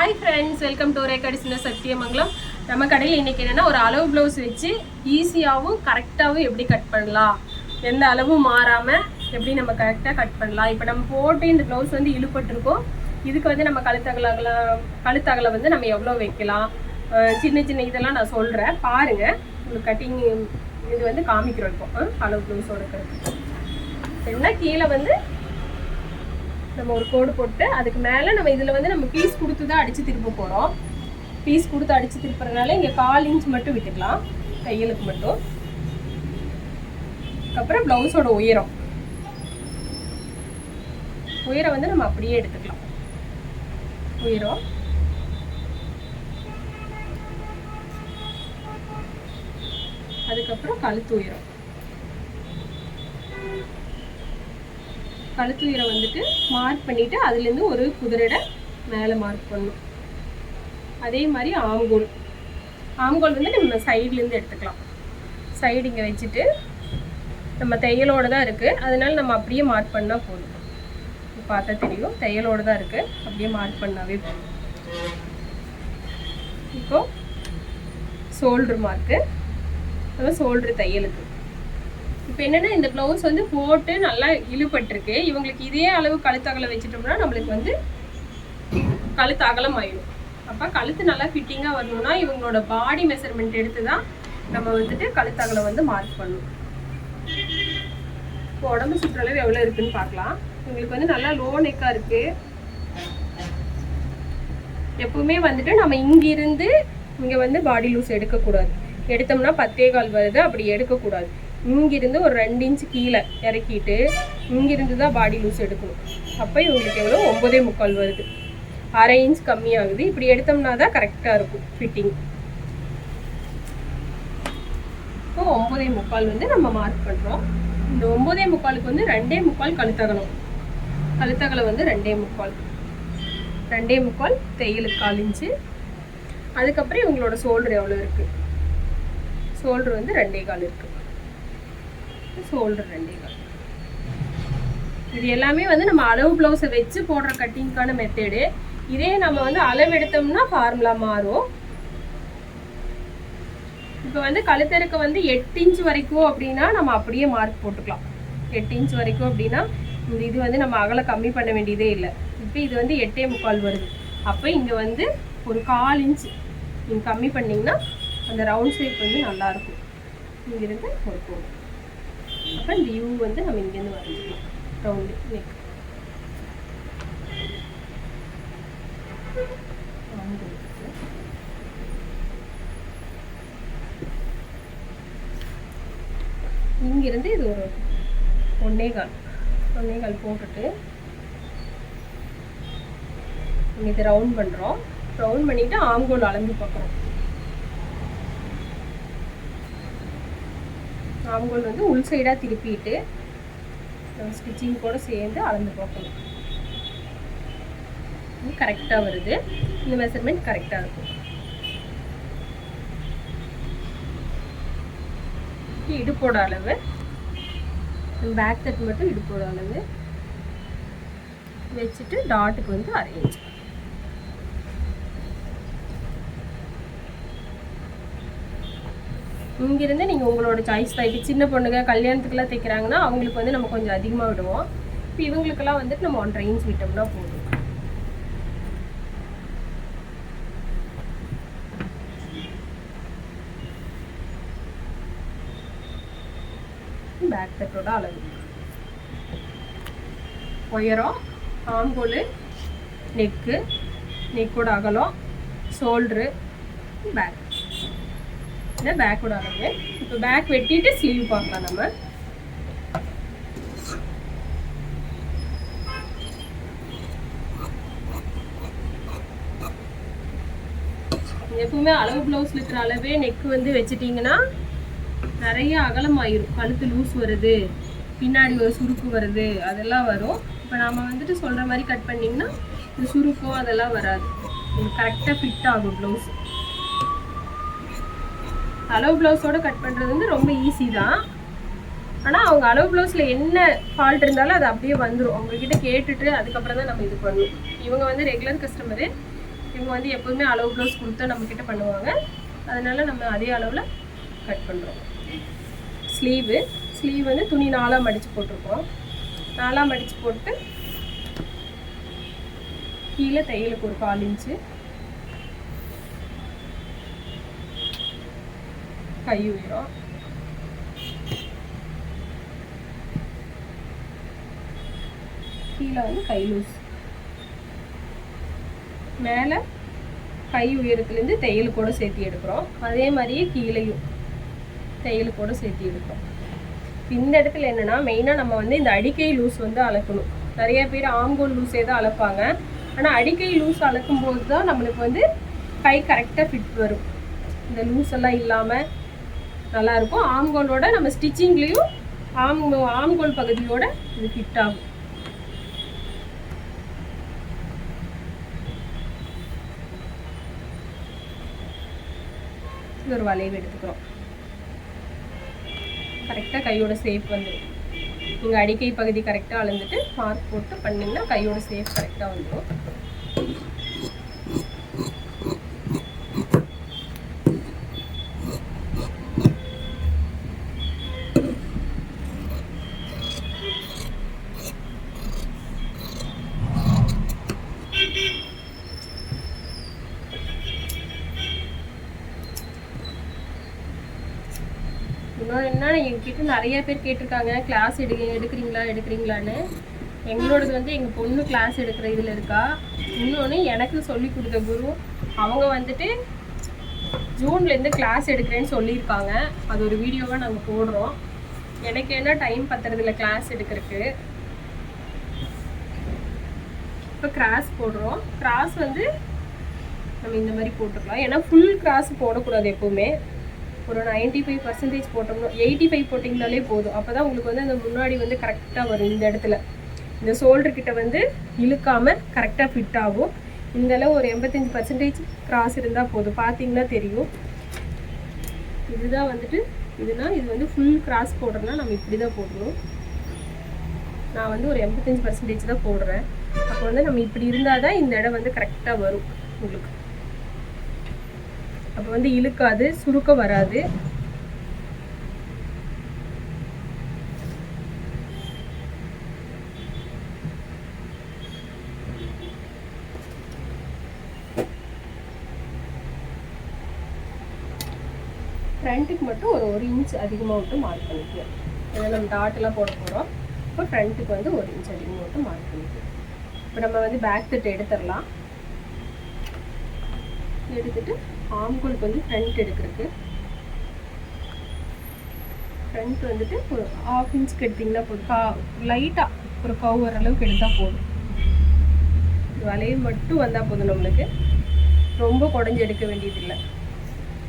Hi friends welcome to ரேக்கடிசின சத்தியமங்கலம் நம்ம கடையில் இன்னைக்கு என்னென்னா ஒரு அளவு ப்ளவுஸ் வச்சு ஈஸியாகவும் கரெக்டாகவும் எப்படி கட் பண்ணலாம்? எந்த அளவும் மாறாமல் எப்படி நம்ம கரெக்டாக கட் பண்ணலாம்? இப்போ நம்ம போட்டு இந்த ப்ளவுஸ் வந்து இழுப்பட்டிருக்கோம் இதுக்கு வந்து நம்ம கழுத்தகல கழுத்தகலை வந்து நம்ம எவ்வளோ வைக்கலாம்? சின்ன சின்ன இதெல்லாம் நான் சொல்கிறேன் பாருங்கள் உங்களுக்கு கட்டிங் இது வந்து காமிக்கிறோம் இப்போ. அளவு ப்ளவுஸோட என்ன? கீழே வந்து நம்ம ஒரு கோடு போட்டு அதுக்கு மேலே நம்ம இதில் வந்து நம்ம பீஸ் கொடுத்து தான் அடித்து திருப்ப போகிறோம் பீஸ் கொடுத்து அடித்து திருப்புறதுனால இங்கே கால் இன்ச் மட்டும் விட்டுக்கலாம். தையலுக்கு மட்டும். அதுக்கப்புறம் ப்ளவுஸோட உயரம். உயரம் வந்து நம்ம அப்படியே எடுத்துக்கலாம். உயரம். அதுக்கப்புறம் கழுத்து உயரம். கழுத்து உயரம் வந்துட்டு மார்க் பண்ணிட்டு அதுலேருந்து ஒரு குதிரைட மேலே மார்க் பண்ணணும். அதே மாதிரி ஆம்கோல் ஆம்கோல் வந்து நம்ம சைட்லேருந்து எடுத்துக்கலாம். சைடு இங்கே வச்சுட்டு நம்ம தையலோட தான் இருக்குது அதனால நம்ம அப்படியே மார்க் பண்ணால் போதும். பார்த்தா தெரியும். தையலோட தான் இருக்குது அப்படியே மார்க் பண்ணாவே போதும். இப்போ ஷோல்ட்ரு மார்க்கு நம்ம ஷோல்ட்ரு தையலுக்கு. இப்போ என்னன்னா இந்த ப்ளவுஸ் வந்து போட்டு நல்லா இழுபட்டிருக்கு. இவங்களுக்கு இதே அளவு கழுத்து அகலம் வச்சுட்டோம்னா நம்மளுக்கு வந்து கழுத்து அகலம் ஆயிடும் அப்போ கழுத்து நல்லா ஃபிட்டிங்காக வரணும்னா இவங்களோட பாடி மெஷர்மெண்ட் எடுத்து தான் நம்ம வந்துட்டு கழுத்து அகலம் வந்து மார்க் பண்ணணும். இப்போ உடம்பு சுற்றளவு எவ்வளோ இருக்குன்னு பார்க்கலாம். இவங்களுக்கு வந்து நல்லா லோ நெக்காக இருக்குது எப்பவுமே வந்துட்டு நம்ம இங்கிருந்து இங்கே வந்து பாடி லூஸ் எடுக்கக்கூடாது. எடுத்தோம்னா பத்தே கால் வருது அப்படி எடுக்கக்கூடாது. இங்கிருந்து ஒரு ரெண்டு இன்ச் கீழே இறக்கிட்டு இங்கிருந்து தான் பாடி லூஸ் எடுக்கணும். அப்போ இவங்களுக்கு எவ்வளோ ஒம்பதே முக்கால் வருது. அரை இன்ச் கம்மியாகுது. இப்படி எடுத்தோம்னா தான் கரெக்டாக இருக்கும் ஃபிட்டிங் இப்போ ஒம்பதே முக்கால் வந்து நம்ம மார்க் பண்ணுறோம் இந்த ஒம்பதே முக்காலுக்கு வந்து ரெண்டே முக்கால் கழுத்தகலம். கழுத்தகலை வந்து ரெண்டே முக்கால். ரெண்டே முக்கால் தையலுக்கு கால் இன்ச்சு அதுக்கப்புறம் இவங்களோட சோல்டர் எவ்வளோ இருக்குது சோல்டர் வந்து ரெண்டே கால் இருக்குது ஷோல்டர் ரெண்டே இது எல்லாமே வந்து நம்ம அளவு ப்ளவுஸை வச்சு போடுற கட்டிங்க்கான மெத்தேடு இதே நம்ம வந்து அளவு எடுத்தோம்னா ஃபார்முலா மாறும். இப்போ வந்து கழுத்தருக்கு வந்து எட்டு இன்ச் வரைக்கும் அப்படின்னா நம்ம அப்படியே மார்க் போட்டுக்கலாம். எட்டு இன்ச் வரைக்கும் அப்படின்னா இந்த இது வந்து நம்ம அகலை கம்மி பண்ண வேண்டியதே இல்லை. இப்போ இது வந்து எட்டே முக்கால் வருது. அப்போ இங்கே வந்து ஒரு கால் இன்ச் நீங்கள் கம்மி பண்ணிங்கன்னா அந்த ரவுண்ட் ஷேப் வந்து நல்லாயிருக்கும் இங்கிருந்து ஒரு போகும் அப்போ இந்த யூ வந்து நம்ம இங்கேருந்து வரைஞ்சிக்கலாம் ரவுண்டு நெக் இங்கிருந்து இது ஒரு ஒன்னே கால் ஒன்னே கால் போட்டுட்டு இது ரவுண்ட் பண்ணுறோம் ரவுண்ட் பண்ணிவிட்டு ஆம்கோல் அளந்து பார்க்குறோம். ஆம்கோல் வந்து உள் சைடாக திருப்பிட்டு ஸ்டிச்சிங் கூட சேர்ந்து அளந்து பார்க்கணும். இது கரெக்டாக வருது. இந்த மெஷர்மெண்ட் கரெக்டாக இருக்கும் இடுப்போட அளவு. பேக் தட் மட்டும் இடுப்போட அளவு. வச்சுட்டு டாட்டுக்கு வந்து அரேஞ்ச் இங்கிருந்து நீங்கள் உங்களோட சாய்ஸ் தான். இப்போ சின்ன பொண்ணுங்க கல்யாணத்துக்குலாம் தைக்கிறாங்கன்னா அவங்களுக்கு வந்து நம்ம கொஞ்சம் அதிகமாக விடுவோம். இப்போ இவங்களுக்கெல்லாம் வந்துட்டு நம்ம ஒன்றரை இன்ச் விட்டோம்னா போதும். பேக் தட்டோட அளவு. உயரம் ஆம்போல் நெக்கு நெக்கோட அகலம் ஷோல்ட்ரு பேக் இதான் பேக்கோட அளவு. இப்போ பேக் வெட்டிட்டு ஸ்லீவ் பார்க்கலாம் நம்ம. எப்பவுமே அளவு ப்ளவுஸ் இருக்கிற அளவே நெக் வந்து வச்சிட்டிங்கன்னா நிறைய அகலமாயிரும். கழுத்து லூஸ் வருது பின்னாடி ஒரு சுருக்கு வருது அதெல்லாம் வரும். இப்போ நாம வந்துட்டு சொல்கிற மாதிரி கட் பண்ணிங்கன்னா இந்த சுருக்கம் அதெல்லாம் வராது. கரெக்டாக ஃபிட் ஆகும் ப்ளவுஸ் அளவு ப்ளவுஸோட கட் பண்ணுறது வந்து ரொம்ப ஈஸி தான். ஆனால் அவங்க அளவு ப்ளவுஸில் என்ன ஃபால்ட் இருந்தாலும் அது அப்படியே வந்துடும் அவங்கக்கிட்ட கேட்டுட்டு அதுக்கப்புறம் தான் நம்ம இது பண்ணணும் இவங்க வந்து ரெகுலர் கஸ்டமரு இவங்க வந்து எப்போதுமே அளவு ப்ளவுஸ் கொடுத்தா நம்மக்கிட்ட பண்ணுவாங்க. அதனால் நம்ம அதே அளவில் கட் பண்ணுறோம் ஸ்லீவு ஸ்லீவ் வந்து துணி நாலாக மடித்து போட்டிருக்கோம். நாலாக மடித்து போட்டு கீழே தையலுக்கு ஒரு கால் இன்ச்சு கை உயரம். கீழே வந்து கை லூஸ் மேலே கை உயரத்துலேருந்து தையல் கூட சேர்த்து எடுக்கிறோம். அதே மாதிரியே கீழேயும் தையல் கூட சேர்த்து எடுக்கிறோம். இந்த இடத்துல என்னன்னா மெயினாக நம்ம வந்து இந்த அடிக்கை லூஸ் வந்து அளக்கணும் நிறைய பேர் ஆம்கோல் லூஸே தான் அளப்பாங்க ஆனால் அடிக்கை லூஸ் அளக்கும் போது தான் நம்மளுக்கு வந்து கை கரெக்டாக ஃபிட் வரும். இந்த லூஸ் எல்லாம் இல்லாமல் நல்லா இருக்கும் ஆம்கோலோட நம்ம ஸ்டிச்சிங்லேயும் ஆம் ஆம்கோல் பகுதியோட இது ஃபிட் ஆகும். ஒரு வளைவு எடுத்துக்கிறோம். கரெக்டாக கையோட சேஃப் வந்துடும் நீங்கள் அடிக்கை பகுதி கரெக்டாக அளந்துட்டு மார்க் போட்டு பண்ணிங்கன்னா கையோட சேஃப் கரெக்டாக வந்துடும் இன்னொன்று என்ன எங்ககிட்ட நிறைய பேர் கேட்டிருக்காங்க கிளாஸ் எடு எடுக்கிறீங்களா எடுக்கிறீங்களான்னு. எங்களோடது வந்து எங்கள் பொண்ணு கிளாஸ் எடுக்கிற இதில் இருக்கா. இன்னொன்று எனக்கு சொல்லி கொடுத்த குரு அவங்க வந்துட்டு ஜூன்லேருந்து கிளாஸ் எடுக்கிறேன்னு சொல்லியிருக்காங்க. அது ஒரு வீடியோவாக நாங்கள் போடுறோம். எனக்கு என்ன டைம் பத்துறதில்ல கிளாஸ் எடுக்கிறதுக்கு? இப்போ கிராஸ் போடுறோம். கிராஸ் வந்து நம்ம இந்த மாதிரி போட்டுக்கலாம். ஏன்னா ஃபுல் கிராஸ் போடக்கூடாது எப்போவுமே. ஒரு நைன்டி ஃபைவ் பர்சன்டேஜ் போட்டோம்னா எயிட்டி ஃபைவ் போட்டிங்கனாலே போதும். அப்போ தான் உங்களுக்கு வந்து அந்த முன்னாடி வந்து கரெக்டாக வரும் இந்த இடத்துல. இந்த ஷோல்டர்கிட்ட வந்து இழுக்காமல் கரெக்டாக ஃபிட் ஆகும். இந்த அளவு ஒரு எண்பத்தஞ்சு பர்சன்டேஜ் கிராஸ் இருந்தால் போதும். பார்த்தீங்கன்னா தெரியும். இதுதான் வந்துட்டு இதுனா இது வந்து ஃபுல் கிராஸ் போடுறதுனா நம்ம இப்படி தான் போடணும். நான் வந்து ஒரு எண்பத்தஞ்சு பர்சன்டேஜ் தான் போடுறேன். அப்போ வந்து நம்ம இப்படி இருந்தால் தான் இந்த இடம் வந்து கரெக்டாக வரும் உங்களுக்கு. அப்போ வந்து இழுக்காது சுருக்க வராது. ஃப்ரண்ட்டுக்கு மட்டும் ஒரு ஒரு இன்ச் அதிகமாக விட்டு மார்க் பண்ணிக்கலாம் ஏன்னா நம்ம டாட்டெல்லாம் போட போகிறோம் இப்போ ஃப்ரண்ட்டுக்கு வந்து ஒரு இன்ச் அதிகமாக விட்டு மார்க் பண்ணிக்கலாம் இப்போ நம்ம வந்து பேக் தட்டு எடுத்துடலாம். எடுத்துட்டு ஆம்கோலுக்கு வந்து ஃப்ரண்ட் எடுக்கிறதுக்கு. ஃப்ரண்ட் வந்துட்டு ஒரு ஹாஃப் இன்ச்க்கு எடுத்திங்கன்னா போதும். கா லைட்டாக ஒரு கவ் வர அளவுக்கு எடுத்தால் போதும். வளைவு மட்டும் வந்தால் போதும் நம்மளுக்கு. ரொம்ப குடஞ்சி எடுக்க வேண்டியதில்லை.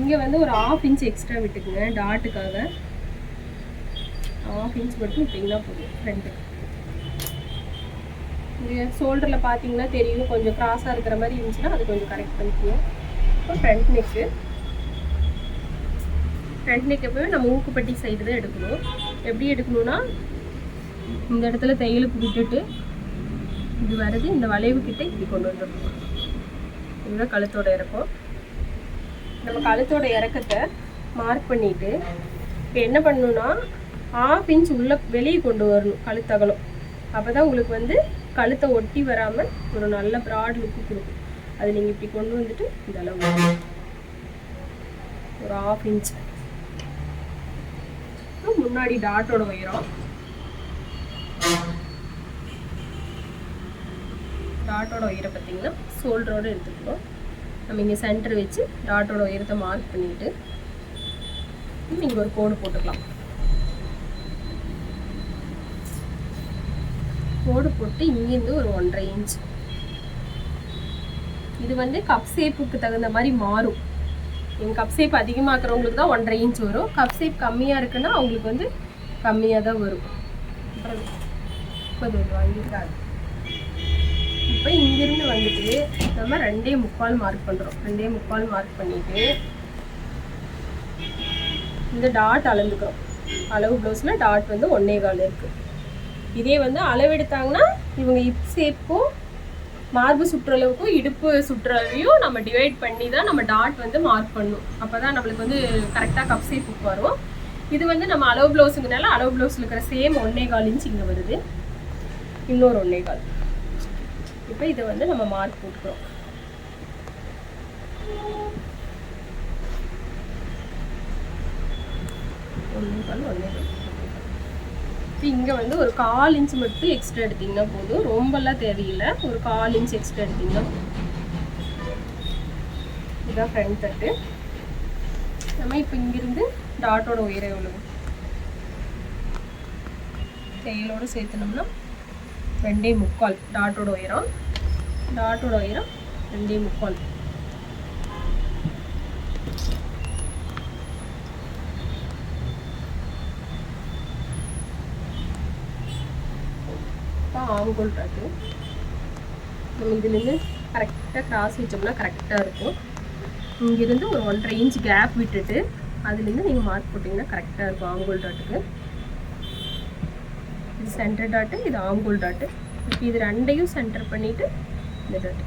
இங்கே வந்து ஒரு ஆஃப் இன்ச் எக்ஸ்ட்ரா விட்டுக்குங்க டாட்டுக்காக ஆஃப் இன்ச் மட்டும் விட்டிங்கன்னா போதும் ஃப்ரண்ட்டுக்கு இங்கே ஷோல்டரில் பார்த்தீங்கன்னா தெரியும் கொஞ்சம் க்ராஸாக இருக்கிற மாதிரி இருந்துச்சுன்னா அது கொஞ்சம் கரெக்ட் பண்ணிக்கணும் இப்போ ஃப்ரண்ட் நெக்கு ஃப்ரண்ட் நெக் எப்பவுமே நம்ம ஊக்குப்பட்டி சைடு தான் எடுக்கணும். எப்படி எடுக்கணும்னா இந்த இடத்துல தையலுக்கு விட்டுட்டு இது வரது இந்த வளைவு கிட்ட இப்படி கொண்டு வந்துடணும். இதுதான் கழுத்தோட இறக்கம். நம்ம கழுத்தோட இறக்கத்தை மார்க் பண்ணிட்டு இப்போ என்ன பண்ணணும்னா ஆஃப் இன்ச் உள்ள வெளியே கொண்டு வரணும் கழுத்தகலம். அப்போ தான் உங்களுக்கு வந்து கழுத்தை ஒட்டி வராமல் ஒரு நல்ல ப்ராட் லுக்கு கொடுக்கும். அது நீங்கள் இப்படி கொண்டு வந்துட்டு இந்த அளவு ஒரு ஆஃப் இன்ச் முன்னாடி டாட்டோட உயரம். டாட்டோட உயரம் பார்த்தீங்கன்னா ஷோல்டரோட எடுத்துக்கணும். நம்ம இங்கே சென்டர் வச்சு டாட்டோட உயரத்தை மார்க் பண்ணிட்டு இங்கே ஒரு கோடு போட்டுக்கலாம். கோடு போட்டு இங்கேருந்து ஒரு ஒன்றரை இன்ச் இது வந்து கப் ஷேப்புக்கு தகுந்த மாதிரி மாறும். எங்கள் கப் ஷேப் அதிகமாக்குறவங்களுக்கு தான் ஒன்றரை இன்ச் வரும். கப் ஷேப் கம்மியாக இருக்குன்னா அவங்களுக்கு வந்து கம்மியாக தான் வரும். அப்புறம் முப்பது ஒரு இப்போ இங்கிருந்து வந்துட்டு நம்ம ரெண்டே முக்கால் மார்க் பண்ணுறோம் ரெண்டே முக்கால் மார்க் பண்ணிட்டு இந்த டாட் அளந்துக்கிறோம். அளவு ப்ளவுஸில் டாட் வந்து ஒன்னே கால் இருக்குது இதே வந்து அளவெடுத்தாங்கன்னா இவங்க இப் ஷேப்பும் மார்பு சுற்றளவுக்கும் இடுப்பு சுற்றளவையும் நம்ம டிவைட் பண்ணி தான் நம்ம டாட் வந்து மார்க் பண்ணும். அப்போ தான் நம்மளுக்கு வந்து கரெக்டாக கப் ஷேப்புக்கு வரும். இது வந்து நம்ம அளவு ப்ளவுஸுங்கனால அளவு ப்ளவுஸில் இருக்கிற சேம் ஒன்னே கால் இன்ச் இங்கே வருது. இன்னொரு ஒன்னே கால். இப்போ இதை வந்து நம்ம மார்க் போட்டுக்கிறோம். ஒன்னே கால் ஒன்னே கால். இப்போ இங்கே வந்து ஒரு கால் இன்ச் மட்டும் எக்ஸ்ட்ரா எடுத்தீங்கன்னா போதும். ரொம்பலாம் தேவையில்லை. ஒரு கால் இன்ச் எக்ஸ்ட்ரா எடுத்தீங்கன்னா இதுதான் ஃப்ரண்ட் தட்டு நம்ம இப்போ இங்கிருந்து டாட்டோட உயரம் எவ்வளவு? தையலோட சேர்த்துனோம்னா ரெண்டே முக்கால். டாட்டோட உயரம். டாட்டோட உயரம் ரெண்டே முக்கால். இப்போ டாட்டு நம்ம இதுலேருந்து கரெக்டாக கிராஸ் வச்சோம்னா கரெக்டாக இருக்கும். இங்கேருந்து ஒரு ஒன்றரை இன்ச் கேப் விட்டுட்டு அதுலேருந்து நீங்கள் மார்க் போட்டிங்கன்னா கரெக்டாக இருக்கும் ஆங்கோல் டாட்டுக்கு இது சென்டர் டாட்டு இது ஆங்கோல் டாட்டு இப்போ இது ரெண்டையும் சென்டர் பண்ணிவிட்டு இந்த டாட்டு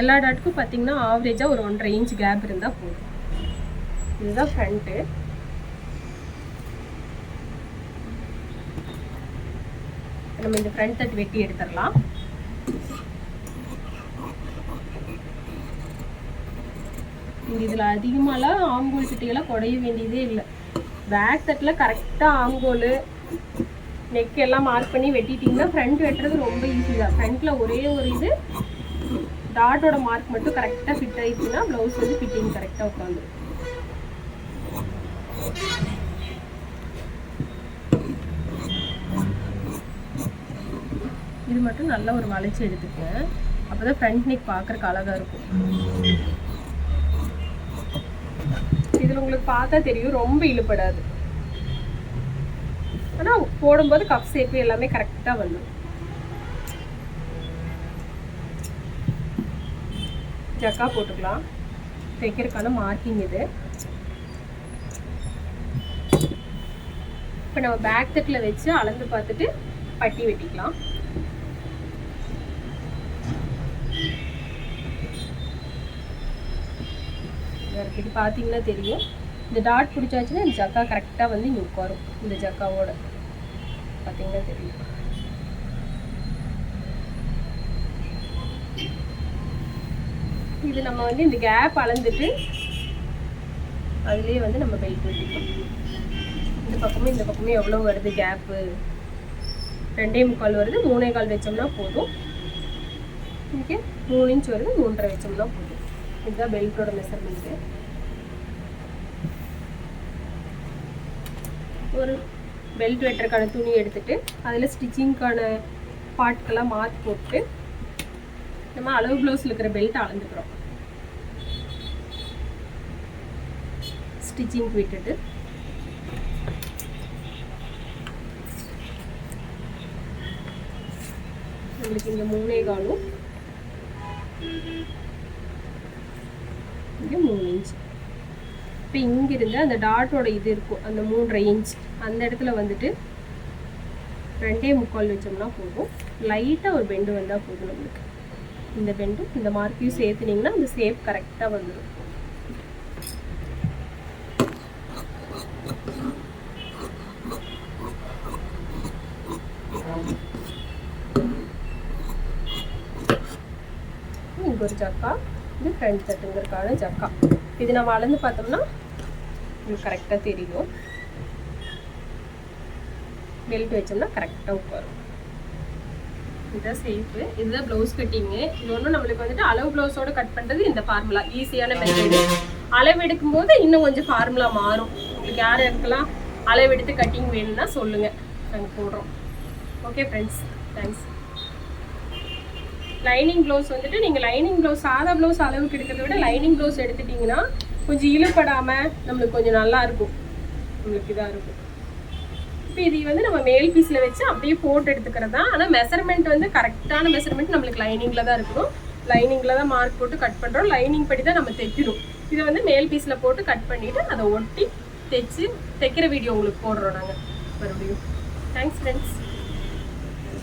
எல்லா டாட்டுக்கும் பார்த்தீங்கன்னா ஆவரேஜாக ஒரு ஒன்றரை இன்ச் கேப் இருந்தால் போதும். இதுதான் ஃப்ரண்ட்டு நம்ம இந்த ஃப்ரண்ட் தட் வெட்டி எடுத்துடலாம். இங்க இதில் அதிகமாகலாம் ஆங்கோல் கிட்டையெல்லாம் குடைய வேண்டியதே இல்லை. பேக் தட்டில் கரெக்டாக ஆங்கோல் நெக் எல்லாம் மார்க் பண்ணி வெட்டிட்டீங்கன்னா ஃப்ரண்ட் வெட்டுறது ரொம்ப ஈஸி தான். ஃப்ரண்ட்டில் ஒரே ஒரு இது டாட்டோட மார்க் மட்டும் கரெக்டாக ஃபிட் ஆயிடுச்சுன்னா ப்ளவுஸ் வந்து ஃபிட்டிங் கரெக்டாக உட்காந்து இது மட்டும் நல்லா ஒரு வளைச்சி எடுத்துக்கங்க அப்போ தான் ஃப்ரண்ட் நெக் பார்க்குறக்கு அழகாக இருக்கும். இதில் உங்களுக்கு பார்த்தா தெரியும் ரொம்ப இழுபடாது. ஆனால் போடும்போது கப் சேப்பு எல்லாமே கரெக்டாக வந்துடும் ஜக்கா போட்டுக்கலாம். தைக்கிறதுக்கான மார்க்கிங் இது. இப்போ நம்ம பேக் தட்டில் வச்சு அளந்து பார்த்துட்டு பட்டி வெட்டிக்கலாம். இது பார்த்தீங்கன்னா தெரியும். இந்த டாட் பிடிச்சாச்சுன்னா இந்த ஜக்கா கரெக்டாக வந்து இங்கே உட்காரும். இந்த ஜக்காவோட. பார்த்தீங்கன்னா தெரியும். இது நம்ம வந்து இந்த கேப் அளந்துட்டு அதுலேயே வந்து நம்ம பெயிட் வெட்டிக்கலாம் இந்த பக்கமும் இந்த பக்கமும் எவ்வளோ வருது கேப்பு ரெண்டே முக்கால் வருது. மூணே கால் வச்சோம்னா போதும். ஓகே மூணு இன்ச் வருது மூன்றரை வச்சோம்னா போதும். இதுதான் பெல்ட்டோட மெஷர்மெண்ட்டு ஒரு பெல்ட் வெட்டுறக்கான துணி எடுத்துட்டு அதில் ஸ்டிச்சிங்க்கான பார்ட்கெல்லாம் மாற்றி போட்டு நம்ம அளவு ப்ளவுஸில் இருக்கிற பெல்ட் அளந்துக்கிறோம். ஸ்டிச்சிங் விட்டுட்டு நம்மளுக்கு இங்கே மூணே காலும். இங்கே மூணு இன்ச் இப்போ இங்கிருந்து அந்த டாட்டோட இது இருக்கும் அந்த மூன்றரை இன்ச் அந்த இடத்துல வந்துட்டு ரெண்டே முக்கால் வச்சோம்னா போதும். லைட்டாக ஒரு பெண்டு வந்தால் போதும் நம்மளுக்கு. இந்த பெண்டு இந்த மார்க்கையும் சேர்த்துனீங்கன்னா அந்த ஷேப் கரெக்டாக வந்துடும் இங்கே ஒரு ஜக்கா. இது ஃப்ரண்ட் தட்டுங்கிறதுக்கான ஜக்கா. இது நம்ம அளந்து பார்த்தோம்னா உங்களுக்கு கரெக்டாக தெரியும். பெல்ட் வச்சோம்னா கரெக்டாக உட்காரும். இதுதான் சேஃபு இதுதான் ப்ளவுஸ் கட்டிங்கு இது ஒன்றும் நம்மளுக்கு வந்துட்டு அளவு ப்ளவுஸோட கட் பண்ணுறது இந்த ஃபார்முலா ஈஸியான மெத்தடு அளவு எடுக்கும்போது இன்னும் கொஞ்சம் ஃபார்முலா மாறும். உங்களுக்கு யார் யாருக்கெல்லாம் அளவு எடுத்து கட்டிங் வேணும்னா சொல்லுங்கள் நாங்கள் போடுறோம். Okay friends thanks lining blouse வந்துட்டு நீங்கள் லைனிங் ப்ளவுஸ் சாதா ப்ளவுஸ் அளவுக்கு எடுக்கிறத விட லைனிங் ப்ளவுஸ் எடுத்துட்டிங்கன்னா கொஞ்சம் இழுப்படாமல் நம்மளுக்கு கொஞ்சம் நல்லா இருக்கும். நம்மளுக்கு இதாக இருக்கும். இப்போ இது வந்து நம்ம மேல் பீஸில் வச்சு அப்படியே போட்டு எடுத்துக்கிறது தான். ஆனால் மெஷர்மெண்ட் வந்து கரெக்டான மெஷர்மெண்ட் நம்மளுக்கு லைனிங்கில் தான் இருக்கணும். லைனிங்கில் தான் மார்க் போட்டு கட் பண்ணுறோம் லைனிங் படி தான் நம்ம தைக்கிறோம். இதை வந்து மேல் பீஸில் போட்டு கட் பண்ணிவிட்டு அதை ஒட்டி தைச்சு தைக்கிற வீடியோ உங்களுக்கு போடுறோம் நாங்கள் மறுபடியும். Thanks friends